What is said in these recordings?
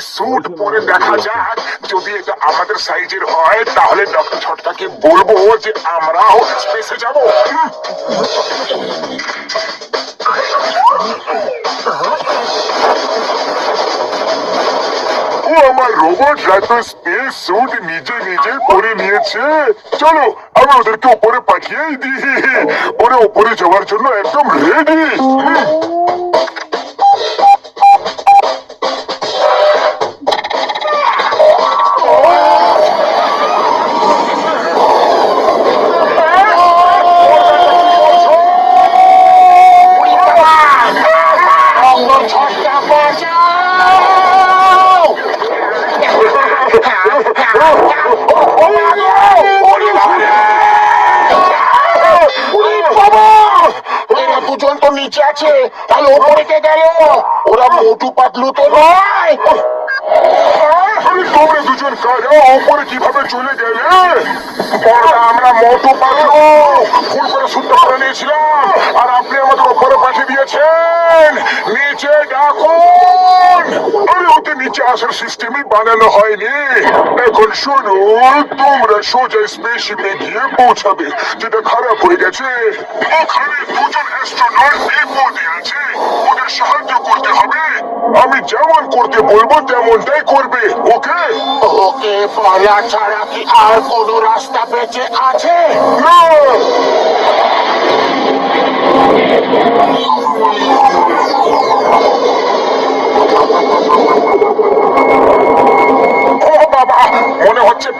Sweet পরে দেখা যাক যদি এটা আমাদের সাইজের হয় তাহলে ডক্টর ছটকাকে বলব যে আমরাও স্পেসে যাব। ও আমার রোবট এত স্পেস স্যুট নিজে নিজে করে নিয়েছে। চলো আমি ওদেরকে উপরে পাঠিয়েই দিই। ওরা উপরে যাওয়ার জন্য একদম রেডি দুজন তো নিচে আছে তাহলে ওপরে কে গেল? ওরা মোটু পাতলু তো নয়। বানানো হয়নি। এখন শুনুন তোমরা সোজা স্পেসশিপে গিয়ে পৌঁছাবে, যেটা খারাপ হয়ে গেছে। ওখানে দুজন অ্যাস্ট্রোনট বিপদে ওদের সাহায্য করতে হবে। আমি যেমন করতে বলব তেমনটাই করবে। ওকে? ওকে বলা ছাড়া কি আর কোনো রাস্তা বেঁচে আছে? না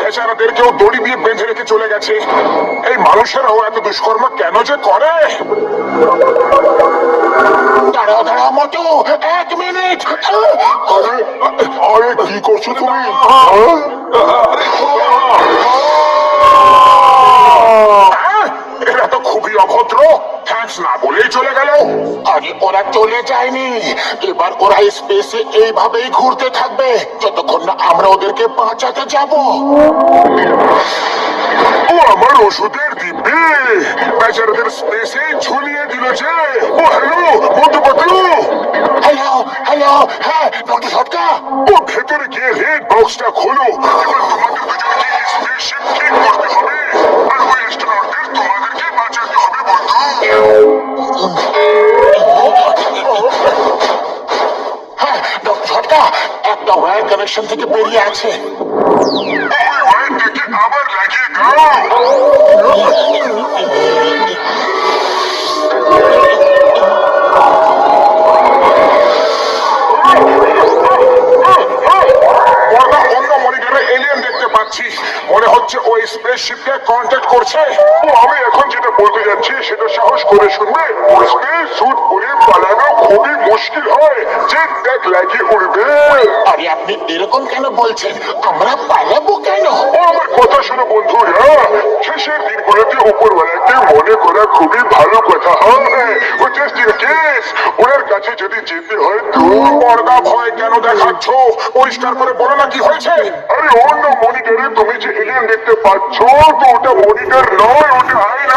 কেউ দড়ি দিয়ে বেঁধে রেখে চলে গেছে। এই মানুষেরাও এত দুষ্কর্ম কেন যে করে? দাঁড়াও দাঁড়াও মোটু এক মিনিট। আরে আরে কি করছ তুমি আহ, এরা তো খুবই অভদ্র থ্যাঙ্কস না বলেই চলে গেল আরে ওরা চলে যায়নি। এবার ওরা স্পেসে এইভাবেই ঘুরতে থাকবে। যতক্ষণ না আমরা ওদেরকে বাঁচাতে যাব। ও আমার ওষুধের দিব্যি বেচারাদের স্পেসে ঝুলিয়ে দিল যে। ও হ্যালো বন্ধু বন্ধু হ্যালো হ্যালো হ্যাঁ ডক্টর সটকা। ও ভেতরে গিয়ে রেড বক্সটা খোলো। এবার তোমাদের দুজনকে স্পেসশিপ ঠিক করতে হবে। আর ওই অ্যাস্ট্রোনটদের তোমাদেরকে বাঁচাতে হবে বন্ধু ডক্টর একটা ওয়্যার কানেকশন থেকে বেরিয়ে আছে। ওই আবার লাগিয়ে দাও মনে হচ্ছে ওই স্পেসশিপকে কন্ট্যাক্ট করছে। ও আমি এখন যেটা বলতে যাচ্ছি সেটা সাহস করে শুনবে। স্পেস স্যুট পরে পালানো খুবই মুশকিল হয়। যে দেখ লাগিয়ে উড়বে। আরে আপনি এরকম কেন বলছেন? আমরা পালাবো কেন? ও আমার কথা শোনো বন্ধুরা শেষের দিনগুলোতে উপরওয়ালাকে মনে করা খুবই ভালো কথা হবে ও জাস্ট ইন কেস ওনার কাছে যদি যেতে হয় তো পর্দা ভয় কেন দেখাচ্ছ পরিষ্কার করে বলো না কি হয়েছে আরে অন্য মনিটরে তুমি যে এলিয়েন দেখতে পাচ্ছ তো ওটা মনিটর নয় ওটা আয়না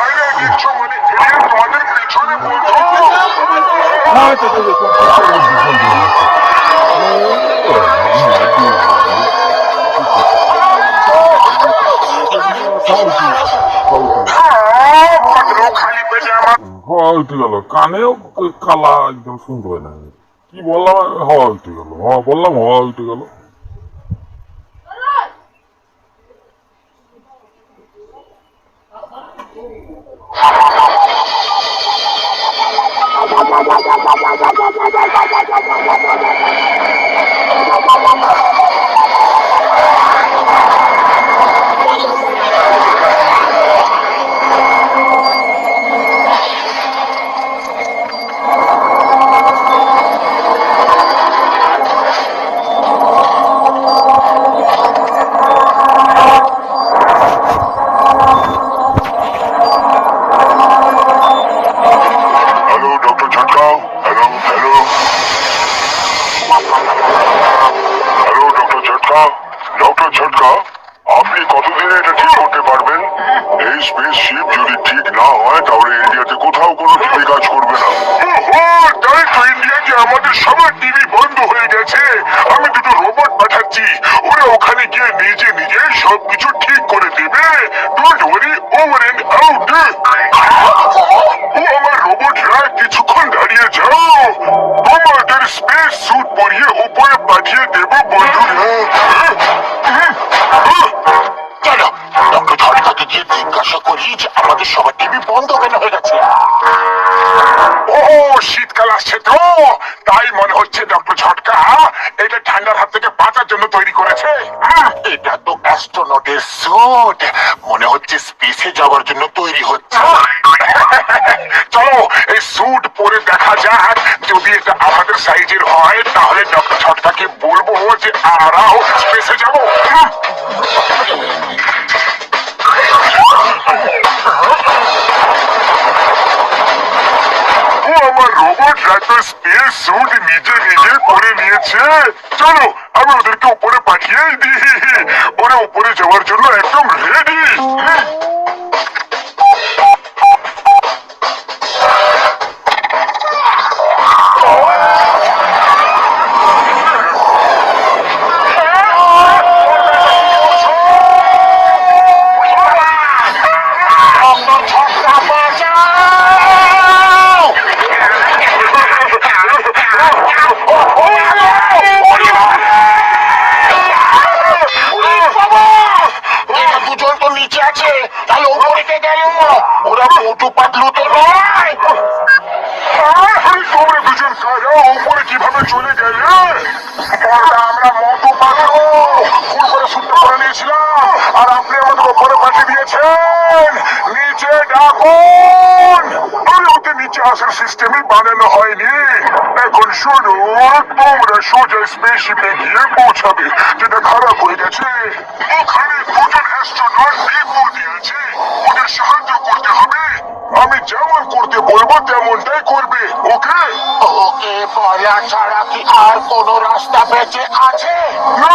আয়না দেখছ মানে এলিয়েন তোমাদের পেছনে বন্ধু হওয়া উঠে গেল। কানেও কালা একদম শুনতে পাই না। কি বললাম? হওয়া উঠে গেল। হওয়া বললাম হওয়া উঠে গেল। হ্যালো কোথাও কোনো টিভি কাজ করবে না। তাই তো আমাদের সবার টিভি বন্ধ হয়ে গেছে। দিচ্ছি ওরা ওখানে গিয়ে নিজে নিজে সবকিছু ঠিক করে দেবে। Don't worry over and out ও আমার রোবটরা কিছুক্ষণ দাঁড়িয়ে যাও। তোমাদের স্পেস স্যুট পরিয়ে উপরে পাঠিয়ে দেব, বন্ধুরা। গিয়ে জিজ্ঞাসা করি যে আমাদের সবার টিভি বন্ধ কেন হয়ে গেছে? ও, শীতকাল আসছে তো, তাই মনে হচ্ছে ডক্টর ঝটকা, এটা ঠান্ডার হাত থেকে বাঁচার জন্য তৈরি করেছে। এটা তো অ্যাস্ট্রোনটের স্যুট মনে হচ্ছে স্পেসে যাওয়ার জন্য তৈরি হচ্ছে। চলো, এই স্যুট পরে দেখা যাক, যদি এটা আমাদের সাইজের হয়, তাহলে ডক্টর ঝটকাকে বলব যে আমরাও স্পেসে যাব। হুম। রোবট আমার রোবটরা তো স্পেস স্যুট নিজে নিজে করে নিয়েছে। চলো আমি ওদেরকে উপরে পাঠিয়েই দিই। ওরা উপরে যাওয়ার জন্য একদম রেডি কীভাবে চলে গেলে আমরা পাতলু ফুল করে শুদ্ধ করে আর আপনি আমাদের ওপরে পাঠিয়ে দিয়েছেন নিচে ডাকুন। আরে ওতে নিচে আসার সিস্টেমই বানানো হয়নি। এখন শুরু তোমরা সোজা স্পেসশিপে গিয়ে পৌঁছাবে যেটা খারাপ হয়ে গেছে। ওখানে দুজন অ্যাস্ট্রোনট বিপদে আছে ওদের সাহায্য করতে হবে। আমি যেমন করতে বলব তেমনটাই করবে ওকে? ওকে বলা ছাড়া কি আর কোনো রাস্তা বেঁচে আছে? না।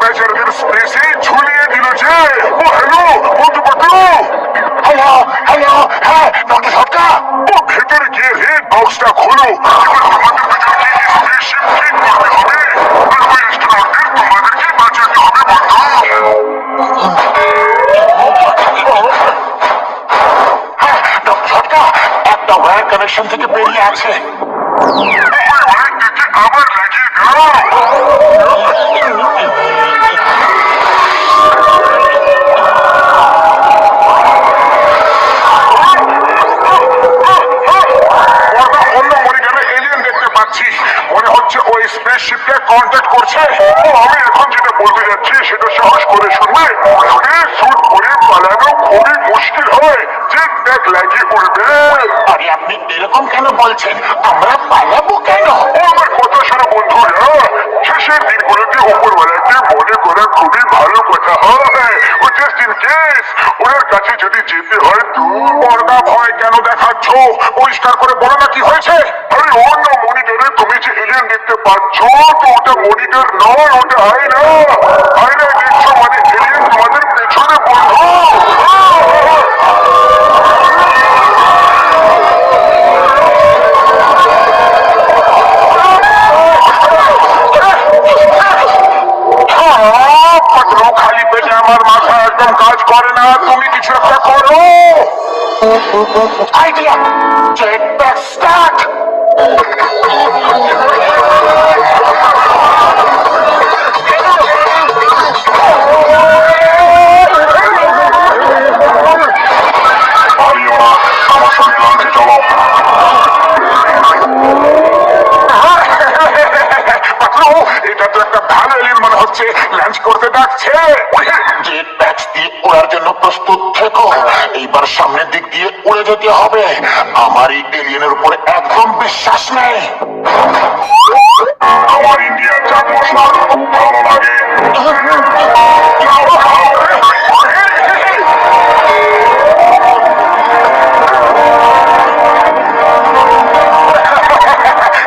বেচারাদের স্পেসে ঝুলিয়ে দিল যে ও হ্যালো বন্ধু পাকলো হ্যালো হ্যালো হ্যাঁ ডক্টর সরকা ও ভেতরে গিয়ে রেড বক্সটা খোলো এবার আমাদের দুজনকে স্পেসশিপ ঠিক পাচ্ছি মনে হচ্ছে ওই স্পেসশিপকে কন্ট্যাক্ট করছে। আমি এখন যেটা বলতে যাচ্ছি, সেটা সাহস করে শুনবে। স্যুট পরে পালানো খুবই মুশকিল হয়। চেক ব্যাগ লাগিয়ে উঠবে। আরে, আপনি এরকম কেন বলছেন? আমরা পালাবো কেন? ও, আমার কথা শোনো বন্ধুরা। শেষের দিনগুলোতে উপরওয়ালাকে মনে করা খুবই ভালো কথা হয়। ও জাস্ট ইন কেস ওনার কাছে যদি যেতে হয় তো পর্দা ভয় কেন দেখাচ্ছ? পরিষ্কার করে বলো না কি হয়েছে। আরে অন্য যে এলিয়েন দেখতে পাচ্ছ তো, ওটা মনিটর নয়, ওটা আয়না। আয়নায় দেখছ মানে এলিয়েন তোমাদের পেছনে বন্ধু পেটে আমার মাথা একদম কাজ করে না, তুমি কিছু একটা করো। আইডিয়া প্রস্তুত থেকো। এইবার সামনের দিক দিয়ে উড়ে যেতে হবে। আমার এই এলিয়েনের উপরে একদম বিশ্বাস নেই। আমার ইন্ডিয়ার চাট মশলা খুব ভালো লাগে।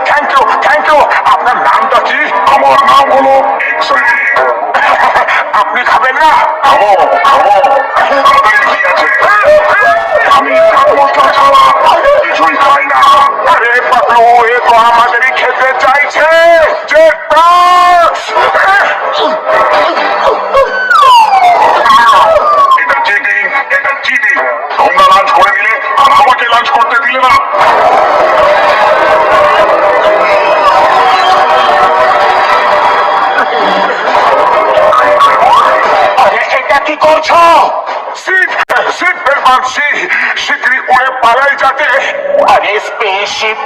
থ্যাংক ইউ থ্যাংক ইউ আপনার নামটা কি? আমার নাম আমি মশলা ছাড়া কিছুই খাই না আরে পাতলু এ তো আমাদেরই খেতে চাইছে যে এটা কি করছ সিট সিট বেলবান সি শীঘ্রই উড়ে পালাই যাতে আরে স্পেসশিপ